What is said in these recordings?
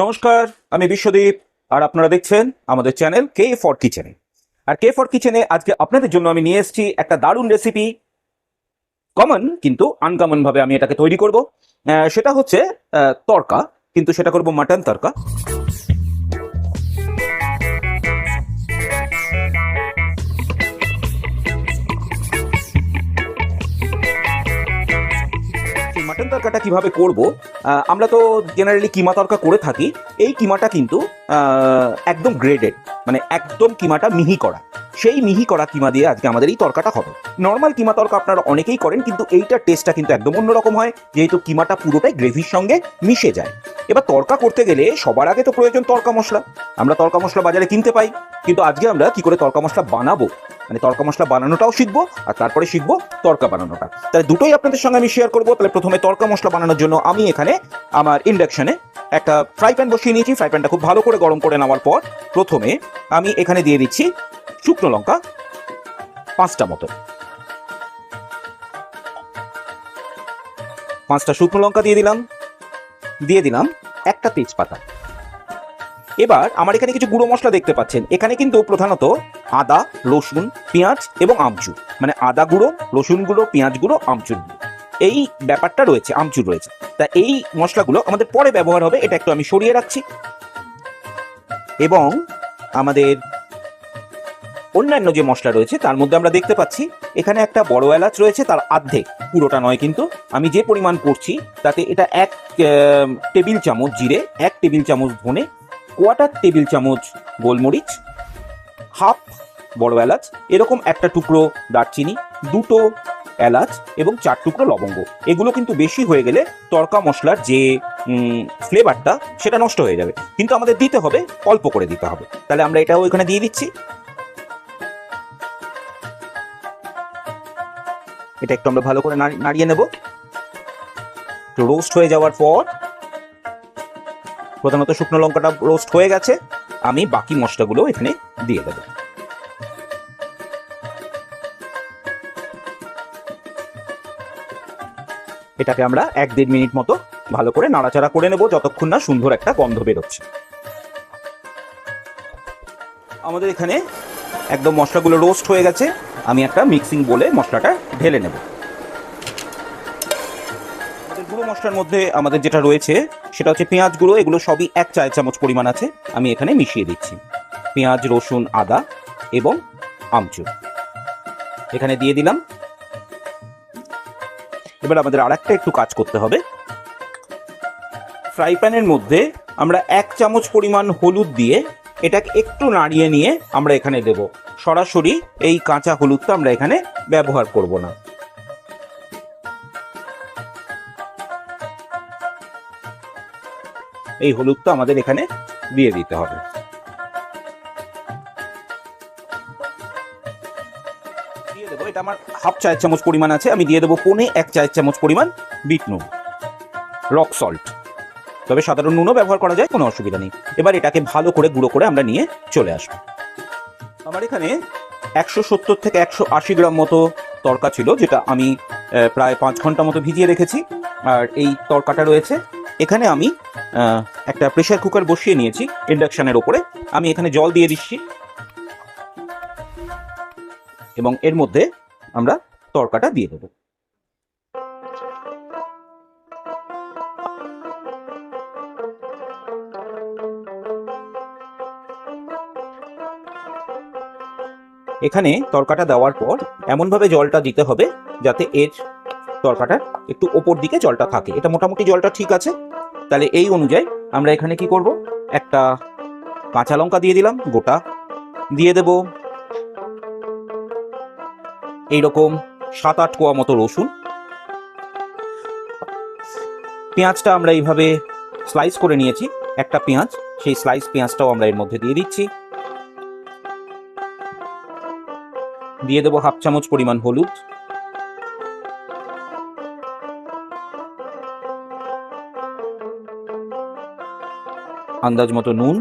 নমস্কার, আমি বিশ্বদীপ, আর আপনারা দেখছেন আমাদের চ্যানেল কে ফর কিচেনে আর কে ফর কিচেনে আজকে আপনাদের জন্য আমি নিয়ে এসেছি একটা দারুণ রেসিপি কমন কিন্তু আনকমন ভাবে আমি এটাকে তৈরি করব। সেটা হচ্ছে তরকা, কিন্তু সেটা করব মাটন তরকা। মাটন তরকাটা কীভাবে করব? আমরা তো জেনারেলি কিমা তরকা করে থাকি। এই কিমাটা কিন্তু একদম গ্রেডেড মানে একদম কিমাটা মিহি করা। সেই মিহি করা কিমা দিয়ে আজকে আমাদের এই তরকাটা হবে। নর্মাল কিমা তরকা আপনারা অনেকেই করেন, কিন্তু এইটার টেস্টটা কিন্তু একদম অন্যরকম হয়, যেহেতু কিমাটা পুরোটাই গ্রেভির সঙ্গে মিশে যায়। এবার তরকা করতে গেলে সবার আগে তো প্রয়োজন তরকা মশলা। আমরা তরকা মশলা বাজারে কিনতে পাই, কিন্তু আজকে আমরা কি করে তরকা মশলা বানাবো? মানে তরকা মশলা বানানোটাও শিখব, আর তারপরে শিখব তরকা বানানোটা। তাহলে দুটোই আপনাদের সঙ্গে আমি শেয়ার করব। তাহলে প্রথমে তরকা মশলা বানানোর জন্য আমি এখানে আমার ইন্ডাকশনে একটা ফ্রাই প্যান বসিয়ে নিয়েছি। ফ্রাই প্যানটা খুব ভালো করে গরম করে নেওয়ার পর প্রথমে আমি এখানে দিয়ে দিচ্ছি শুকনো লঙ্কা পাঁচটা মতো। পাঁচটা শুকনো লঙ্কা দিয়ে দিলাম। দিয়ে দিলাম একটা তেজপাতা। এবার আমার এখানে কিছু গুঁড়ো মশলা দেখতে পাচ্ছেন। এখানে কিন্তু প্রধানত আদা, রসুন, পেঁয়াজ এবং আমচুর। মানে আদা গুঁড়ো, রসুন গুঁড়ো, পেঁয়াজ গুঁড়ো, আমচুর গুঁড়ো। এই ব্যাপারটা রয়েছে, আমচুর রয়েছে। তা এই মশলাগুলো আমাদের পরে ব্যবহার হবে, এটা একটু আমি সরিয়ে রাখছি। এবং আমাদের অন্যান্য যে মশলা রয়েছে, তার মধ্যে আমরা দেখতে পাচ্ছি, এখানে একটা বড় এলাচ রয়েছে, তার অর্ধেক পুরোটা নয় কিন্তু, আমি যে পরিমাণ করছি, তাতে এটা এক টেবিল চামচ জিরে, এক টেবিল চামচ ধনে, কোয়াটার টেবিল চামচ গোলমরিচ, হাফ বড় এলাচ, এরকম একটা টুকরো দারচিনি, দুটো এলাচ এবং চার টুকরো লবঙ্গ। এগুলো কিন্তু বেশি হয়ে গেলে তড়কা মশলার যে ফ্লেভারটা সেটা নষ্ট হয়ে যাবে। কিন্তু আমাদের দিতে হবে, অল্প করে দিতে হবে। তাহলে আমরা এটাও এখানে দিয়ে দিচ্ছি। এটা একটু আমরা ভালো করে নাড়ি- নাড়িয়ে নেব। তো রোস্ট হয়ে যাওয়ার পর, প্রধানত শুকনো লঙ্কাটা রোস্ট হয়ে গেছে। আমি বাকি মশলাগুলো এখানে দিয়ে দেবো। এটাকে আমরা এক দেড় মিনিট মতো ভালো করে নাড়াচাড়া করে নেব যতক্ষণ না সুন্দর একটা গন্ধ বেরোচ্ছে। আমাদের এখানে একদম মশলাগুলো রোস্ট হয়ে গেছে। আমি একটা মিক্সিং বলে মশলাটা ঢেলে নেব। গুঁড়ো মশলার মধ্যে আমাদের যেটা রয়েছে, সেটা হচ্ছে পেঁয়াজ গুঁড়ো। এগুলো সবই এক চার চামচ পরিমাণ আছে। আমি এখানে মিশিয়ে দিচ্ছি। পেঁয়াজ, রসুন, আদা এবং আমচুর। এখানে দিয়ে দিলাম এবার আমাদের আর একটা একটু কাজ করতে হবে। ফ্রাই প্যানের মধ্যে আমরা এক চামচ পরিমাণ হলুদ দিয়ে এটাকে একটু নাড়িয়ে নিয়ে আমরা এখানে দেব। সরাসরি এই কাঁচা হলুদটা আমরা এখানে ব্যবহার করব না। এই হলুদটা আমাদের এখানে দিয়ে দিতে হবে। এটা আমার হাফ চায়ের চামচ পরিমাণ আছে, আমি দিয়ে দেবো পনে এক চায়ের চামচ পরিমাণ বিট নুন রক সল্ট তবে সাধারণ নুনও ব্যবহার করা যায়, কোনো অসুবিধা নেই। এবার এটাকে ভালো করে গুঁড়ো করে আমরা নিয়ে চলে আসব। আমার এখানে একশো সত্তর থেকে একশো আশি গ্রাম মতো তরকা ছিল, যেটা আমি প্রায় পাঁচ ঘণ্টা মতো ভিজিয়ে রেখেছি। আর এই তরকাটা রয়েছে। এখানে আমি একটা প্রেশার কুকার বসিয়ে নিয়েছি ইন্ডাকশনের ওপরে। আমি এখানে জল দিয়ে দিচ্ছি। এবং এর মধ্যে আমরা তরকাটা দিয়ে দেবো। এখানে তরকাটা দেওয়ার পর এমনভাবে জলটা দিতে হবে যাতে এর তরকাটা একটু ওপর দিকে জলটা থাকে। এটা মোটামুটি জলটা ঠিক আছে। তাহলে এই অনুযায়ী আমরা এখানে কি করব? একটা কাঁচা লঙ্কা দিয়ে দিলাম, গোটা দিয়ে দেব। এইরকম সাত আট কোয়া মতো রসুন। পেঁয়াজটা আমরা এইভাবে স্লাইস করে নিয়েছি, একটা পেঁয়াজ, সেই স্লাইস পেঁয়াজটাও আমরা এর মধ্যে দিয়ে দিচ্ছি। দিয়ে দেবো হাফ চামচ পরিমাণ হলুদ। আন্দাজ মতো নুন।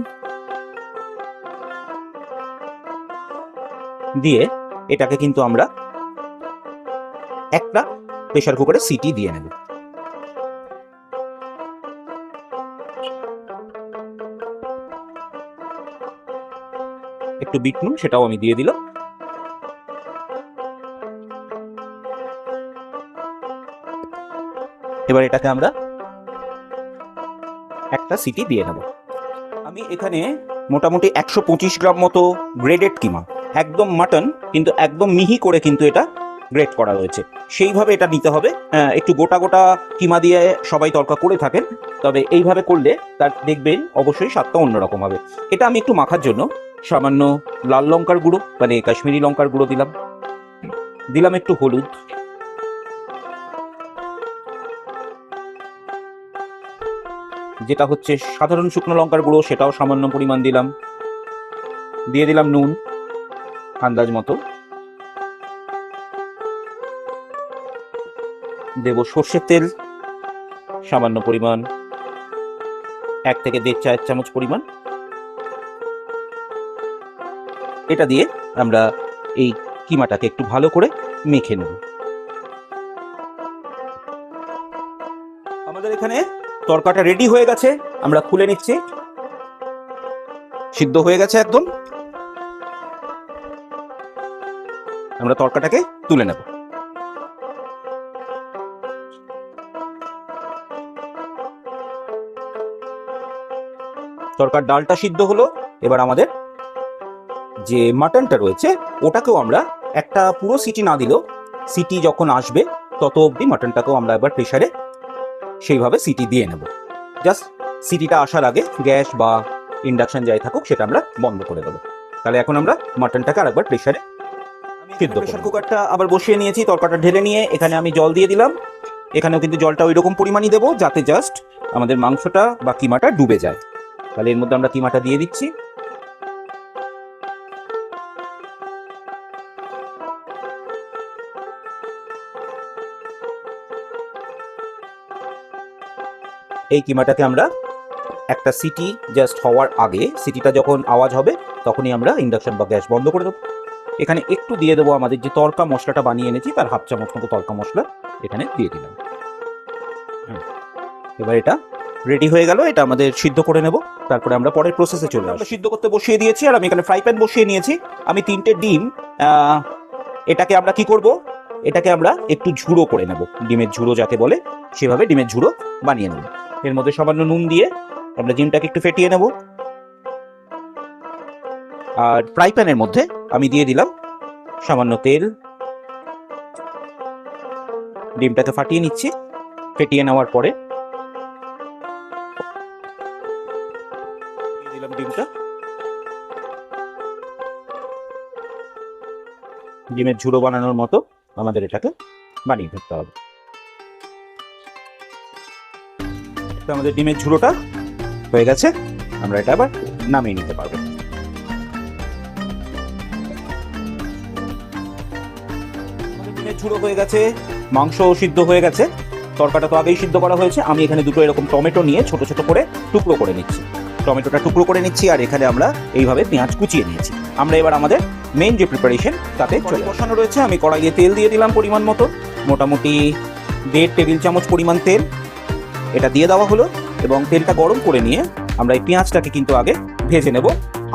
দিয়ে এটাকে কিন্তু আমরা একটা প্রেশার কুকারে সিটি দিয়ে নেবে। একটু বিট নুন, সেটাও আমি দিয়ে দিলাম। এবার এটাকে আমরা একটা সিটি দিয়ে নেব। আমি এখানে মোটামুটি একশো পঁচিশ গ্রাম মতো গ্রেডেড কিমা। একদম মাটন, কিন্তু একদম মিহি করে কিন্তু এটা গ্রেড করা রয়েছে। সেইভাবে এটা নিতে হবে। একটু গোটা গোটা কিমা দিয়ে সবাই তরকা করে থাকেন। তবে এইভাবে করলে তার দেখবেন অবশ্যই স্বাদটা অন্যরকম হবে। এটা আমি একটু মাখার জন্য সামান্য লাল লঙ্কার গুঁড়ো মানে কাশ্মীরি লঙ্কার গুঁড়ো দিলাম। দিলাম একটু হলুদ। যেটা হচ্ছে সাধারণ শুকনো লঙ্কার গুঁড়ো, সেটাও সামান্য পরিমাণ দিলাম। দিয়ে দিলাম নুন, আন্দাজ মতো। দেব সর্ষের তেল, সামান্য পরিমাণ, এক থেকে দেড় চায়ের চামচ পরিমাণ। এটা দিয়ে আমরা এই কিমাটাকে একটু ভালো করে মেখে নেব। আমাদের এখানে তরকাটা রেডি হয়ে গেছে, আমরা খুলে নিচ্ছি। সিদ্ধ হয়ে গেছে একদম। আমরা তরকাটাকে তুলে নেব। তরকার ডালটা সিদ্ধ হলো। এবার আমাদের যে মাটনটা রয়েছে ওটাকেও আমরা একটা পুরো সিটি না দিলেও সিটি যখন আসবে তত অবধি মাটনটাকেও আমরা এবার প্রেশারে সেইভাবে সিটি দিয়ে নেব। জাস্ট সিটিটা আসার আগে গ্যাস বা ইন্ডাকশন যাই থাকুক সেটা আমরা বন্ধ করে দেবো। তাহলে এখন আমরা মাটনটাকে আরেকবার প্রেশারে সিদ্ধ প্রেশার কুকারটা আবার বসিয়ে নিয়েছি তরকাটা ঢেলে নিয়ে এখানে আমি জল দিয়ে দিলাম। এখানেও কিন্তু জলটা ওই রকম পরিমাণই দেবো যাতে জাস্ট আমাদের মাংসটা বা কিমাটা ডুবে যায়। তাহলে এর মধ্যে আমরা কিমাটা দিয়ে দিচ্ছি। এই কিমাটাকে আমরা একটা সিটি জাস্ট হওয়ার আগে, সিটিটা যখন আওয়াজ হবে, তখনই আমরা ইন্ডাকশন বা গ্যাস বন্ধ করে দেবো। এখানে একটু দিয়ে দেবো আমাদের যে তরকা মশলাটা বানিয়ে এনেছি, তার হাফ চামচ মতো তরকা মশলা এখানে দিয়ে দিলাম। এবার এটা রেডি হয়ে গেল, এটা আমাদের সিদ্ধ করে নেব। তারপরে আমরা পরের প্রসেসে চলে আসব সিদ্ধ করতে বসিয়ে দিয়েছি আর আমি এখানে ফ্রাই প্যান বসিয়ে নিয়েছি। আমি তিনটে ডিম এটাকে আমরা কি করব? এটাকে আমরা একটু ঝুড়ো করে নেব। ডিমের ঝুড়ো যাকে বলে সেভাবে ডিমের ঝুড়ো বানিয়ে নেব। এর মধ্যে সামান্য নুন দিয়ে আমরা ডিমটাকে একটু ফেটিয়ে নেব। আর ফ্রাই প্যানের মধ্যে আমি দিয়ে দিলাম সামান্য তেল। ডিমটাকে ফাটিয়ে নিচ্ছি। ফেটিয়ে নেওয়ার পরে ডিমটা? ডিমের ঝুড়ো বানানোর মতো আমাদের এটাকে বানিয়ে ফেলতে হবে। আমাদের ডিমের ঝুড়োটা হয়ে গেছে, আমরা এটা আবার নামিয়ে নিতে পারব। ডিমের ঝুড়ো হয়ে গেছে মাংস সিদ্ধ হয়ে গেছে। তরকাটা তো আগেই সিদ্ধ করা হয়েছে, আমি এখানে দুটো এরকম টমেটো নিয়ে ছোট ছোট করে টুকরো করে নিচ্ছি। টমেটোটা টুকরো করে নিচ্ছি আর এখানে আমরা এইভাবে পেঁয়াজ কুচিয়ে নিয়েছি। আমরা এবার আমাদের মেন যে প্রিপারেশন তাতে চলে বসানো রয়েছে আমি কড়াইয়ে তেল দিয়ে দিলাম পরিমাণ মতো। মোটামুটি দেড় টেবিল চামচ পরিমাণ তেল। এটা দিয়ে দেওয়া হলো এবং তেলটা গরম করে নিয়ে আমরা এই পেঁয়াজটাকে কিন্তু আগে ভেজে নেব।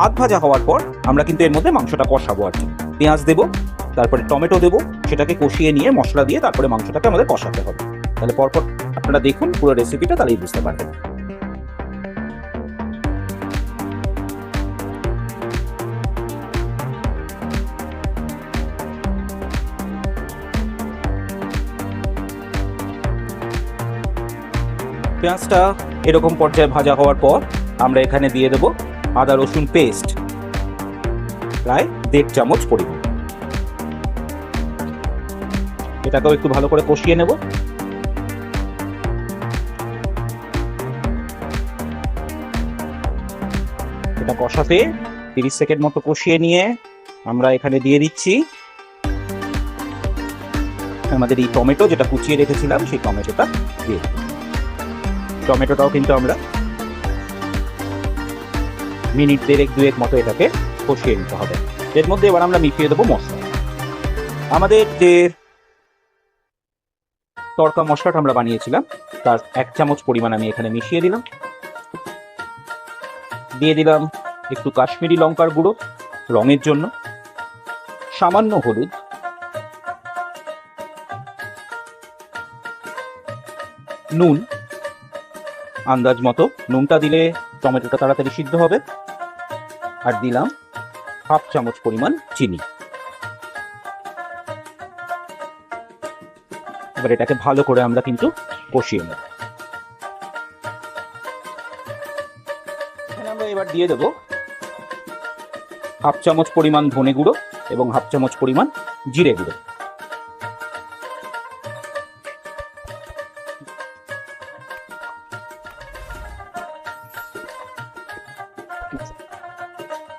আধ ভাজা হওয়ার পর আমরা কিন্তু এর মধ্যে মাংসটা কষাবো আর কি। পেঁয়াজ দেবো তারপরে টমেটো দেবো সেটাকে কষিয়ে নিয়ে মশলা দিয়ে তারপরে মাংসটাকে আমাদের কষাতে হবে। তাহলে পরপর আপনারা দেখুন পুরো রেসিপিটা তাহলেই বুঝতে পারবেন। পেঁয়াজটা এরকম পর্যায়ে ভাজা হওয়ার পর আমরা এখানে দিয়ে দেব আদা, রসুন পেস্ট প্রায় দেড় চামচ পরিমাণ এটাকেও একটু ভালো করে কষিয়ে নেব এটা কষাতে তিরিশ সেকেন্ড মতো কষিয়ে নিয়ে আমরা এখানে দিয়ে দিচ্ছি আমাদের এই টমেটো, যেটা কুচিয়ে রেখেছিলাম, সেই টমেটোটা দিয়ে। টমেটোটাও কিন্তু আমরা মিনিট দেড়েক, দুয়েক মতো এটাকে কষিয়ে নিতে হবে। এর মধ্যে এবার আমরা মিশিয়ে দেবো মশলা। আমাদের যে তড়কা মশলাটা আমরা বানিয়েছিলাম, তার এক চামচ পরিমাণ আমি এখানে মিশিয়ে দিলাম। দিয়ে দিলাম একটু কাশ্মীরি লঙ্কার গুঁড়ো রঙের জন্য। সামান্য হলুদ। নুন। আন্দাজ মতো। নুনটা দিলে টমেটোটা তাড়াতাড়ি সিদ্ধ হবে। আর দিলাম হাফ চামচ পরিমাণ চিনি। এবার এটাকে ভালো করে আমরা কিন্তু কষিয়ে নেব। আমরা এবার দিয়ে দেবো হাফ চামচ পরিমাণ ধনে গুঁড়ো এবং হাফ চামচ পরিমাণ জিরে গুঁড়ো।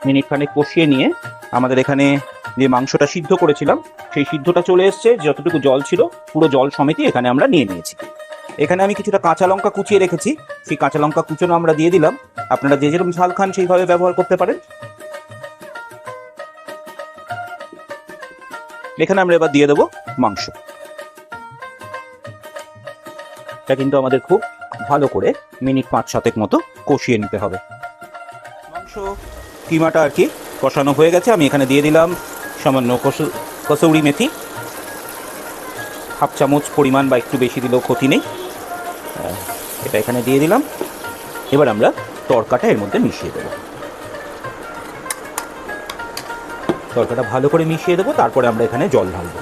মিনিট খানেক কষিয়ে নিয়ে আমাদের এখানে যে মাংসটা সিদ্ধ করেছিলাম, সেই সিদ্ধটা চলে এসছে, যতটুকু জল ছিল, পুরো জল সমেতই এখানে আমরা নিয়ে নিয়েছি। এখানে আমি কিছুটা কাঁচা লঙ্কা কুচিয়ে রেখেছি, সেই কাঁচা লঙ্কা কুচোনো আমরা দিয়ে দিলাম। আপনারা যে যেরকম ঝাল খান, সেইভাবে ব্যবহার করতে পারেন। এখানে আমরা এবার দিয়ে দেবো মাংস। এটা কিন্তু আমাদের খুব ভালো করে মিনিট পাঁচ সাতেক মতো কষিয়ে নিতে হবে। মাংস কিমাটা আর কি কষানো হয়ে গেছে। আমি এখানে দিয়ে দিলাম সামান্য কসু- কসৌরি মেথি। হাফ চামচ পরিমাণ বা একটু বেশি দিলেও ক্ষতি নেই। এটা এখানে দিয়ে দিলাম। এবার আমরা তরকাটা এর মধ্যে মিশিয়ে দেবো। তরকাটা ভালো করে মিশিয়ে দেবো, তারপরে আমরা এখানে জল ঢালবো।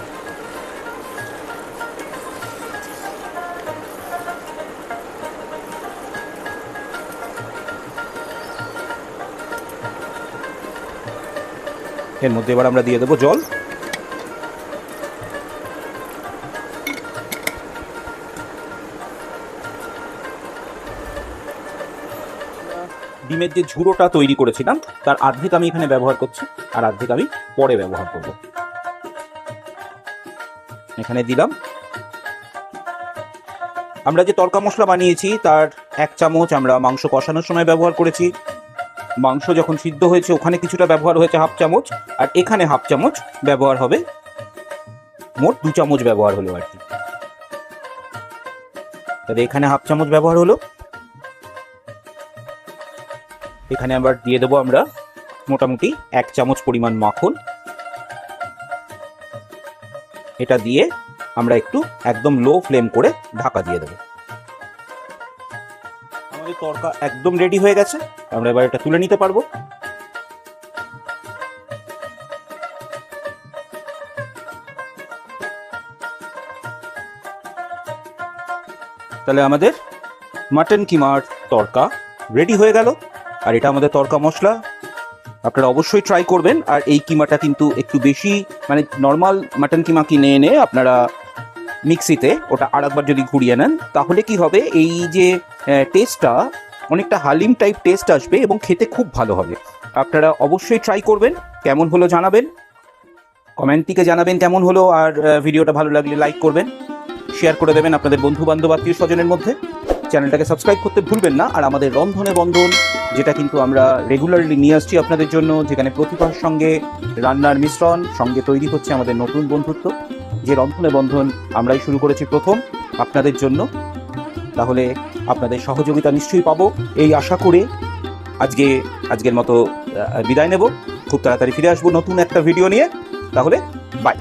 এর মধ্যে এবার আমরা দিয়ে দেবো জল। ডিমের যে ঝুড়োটা তৈরি করেছিলাম, তার অর্ধেক আমি এখানে ব্যবহার করছি, আর অর্ধেক আমি পরে ব্যবহার করব। এখানে দিলাম। আমরা যে তরকা মশলা বানিয়েছি, তার এক চামচ আমরা মাংস কষানোর সময় ব্যবহার করেছি। মাংস যখন সিদ্ধ হয়েছে, ওখানে কিছুটা ব্যবহার হয়েছে হাফ চামচ, আর এখানে হাফ চামচ ব্যবহার হবে মোট দু চামচ ব্যবহার হলো আর কি। তাহলে এখানে হাফ চামচ ব্যবহার হলো। এখানে আবার দিয়ে দেবো আমরা মোটামুটি এক চামচ পরিমাণ মাখন। এটা দিয়ে আমরা একটু একদম লো ফ্লেম করে ঢাকা দিয়ে দেবো। আমাদের তরকা একদম রেডি হয়ে গেছে। আমরা এবার এটা তুলে নিতে পারব। তাহলে আমাদের মাটন কিমার তরকা রেডি হয়ে গেল। আর এটা আমাদের তরকা মশলা। আপনারা অবশ্যই ট্রাই করবেন। আর এই কিমাটা কিন্তু একটু বেশি মানে নর্মাল মাটন কিমা কিনে এনে আপনারা মিক্সিতে ওটা আর একবার যদি ঘুরিয়ে নেন, তাহলে কি হবে? এই যে টেস্টটা অনেকটা হালিম টাইপ টেস্ট আসবে এবং খেতে খুব ভালো হবে। আপনারা অবশ্যই ট্রাই করবেন, কেমন হলো জানাবেন। কমেন্টটিকে জানাবেন কেমন হলো, আর ভিডিওটা ভালো লাগলে লাইক করবেন। শেয়ার করে দেবেন আপনাদের বন্ধু বান্ধব আত্মীয় স্বজনের মধ্যে। চ্যানেলটাকে সাবস্ক্রাইব করতে ভুলবেন না, আর আমাদের রন্ধনে বন্ধন, যেটা কিন্তু আমরা রেগুলারলি নিয়ে আসছি আপনাদের জন্য, যেখানে প্রতিভার সঙ্গে রান্নার মিশ্রণ সঙ্গে তৈরি হচ্ছে আমাদের নতুন বন্ধুত্ব। যে রন্ধনে বন্ধন আমরাই শুরু করেছি প্রথম আপনাদের জন্য, তাহলে আপনাদের সহযোগিতা নিশ্চয়ই পাবো। এই আশা করে আজকে, আজকের মতো বিদায় নেব। খুব তাড়াতাড়ি ফিরে আসব নতুন একটা ভিডিও নিয়ে। তাহলে বাই